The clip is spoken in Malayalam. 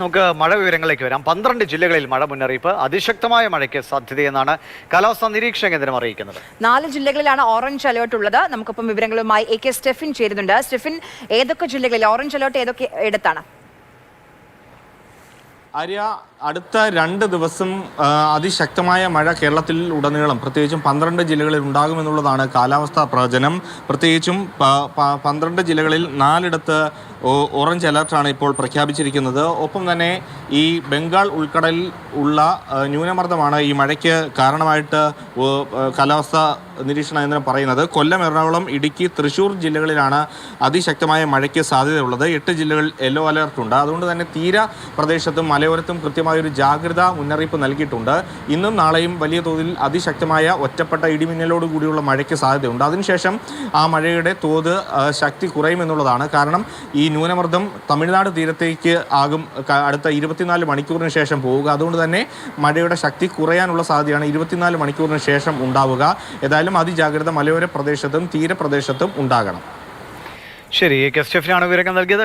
നമുക്ക് മഴ വിവരങ്ങളിലേക്ക് വരാം. പന്ത്രണ്ട് ജില്ലകളിൽ മഴ മുന്നറിയിപ്പ്. അതിശക്തമായ മഴയ്ക്ക് സാധ്യതയെന്നാണ് കാലാവസ്ഥാ നിരീക്ഷണ കേന്ദ്രം അറിയിക്കുന്നത്. നാല് ജില്ലകളിലാണ് ഓറഞ്ച് അലേർട്ട് ഉള്ളത്. നമുക്കിപ്പം വിവരങ്ങളുമായി എ കെ സ്റ്റെഫിൻ ചേരുന്നുണ്ട്. സ്റ്റെഫിൻ ഏതൊക്കെ ജില്ലകളിൽ ഓറഞ്ച് അലേർട്ട് ഏതൊക്കെ ഇടത്താണ് ആര്യ അടുത്ത രണ്ട് ദിവസം അതിശക്തമായ മഴ കേരളത്തിൽ ഉടനീളം. പ്രത്യേകിച്ചും പന്ത്രണ്ട് ജില്ലകളിൽ ഉണ്ടാകുമെന്നുള്ളതാണ് കാലാവസ്ഥാ പ്രവചനം. പ്രത്യേകിച്ചും പന്ത്രണ്ട് ജില്ലകളിൽ നാലിടത്ത് ഓറഞ്ച് അലർട്ടാണ് ഇപ്പോൾ പ്രഖ്യാപിച്ചിരിക്കുന്നത്. ഒപ്പം തന്നെ ഈ ബംഗാൾ ഉൾക്കടലിൽ ഉള്ള ന്യൂനമർദ്ദമാണ് ഈ മഴയ്ക്ക് കാരണമായിട്ട് കാലാവസ്ഥ നിരീക്ഷണ കേന്ദ്രം പറയുന്നത്. കൊല്ലം എറണാകുളം ഇടുക്കി തൃശൂർ ജില്ലകളിലാണ് അതിശക്തമായ മഴയ്ക്ക് സാധ്യതയുള്ളത്. എട്ട് ജില്ലകളിൽ യെല്ലോ അലർട്ടുണ്ട്. അതുകൊണ്ട് തന്നെ തീര പ്രദേശത്തും മലയോരത്തും കൃത്യമായൊരു ജാഗ്രതാ മുന്നറിയിപ്പ് നൽകിയിട്ടുണ്ട്. ഇന്നും നാളെയും വലിയ തോതിൽ അതിശക്തമായ ഒറ്റപ്പെട്ട ഇടിമിന്നലോട് കൂടിയുള്ള മഴയ്ക്ക് സാധ്യതയുണ്ട്. അതിനുശേഷം ആ മഴയുടെ തോത് ശക്തി കുറയുമെന്നുള്ളതാണ്. കാരണം ഈ ന്യൂനമർദ്ദം തമിഴ്നാട് തീരത്തേക്ക് ആകും അടുത്ത ഇരുപത്തിനാല് മണിക്കൂറിന് ശേഷം പോവുക. അതുകൊണ്ട് തന്നെ മഴയുടെ ശക്തി കുറയാനുള്ള സാധ്യതയാണ് ഇരുപത്തിനാല് മണിക്കൂറിന് ശേഷം ഉണ്ടാവുക. ഏതായാലും അതിജാഗ്രത മലയോര പ്രദേശത്തും തീരപ്രദേശത്തും ഉണ്ടാകണം. ശരി കെ സ്റ്റെഫിനാണ് വിവരങ്ങൾ നൽകിയത്.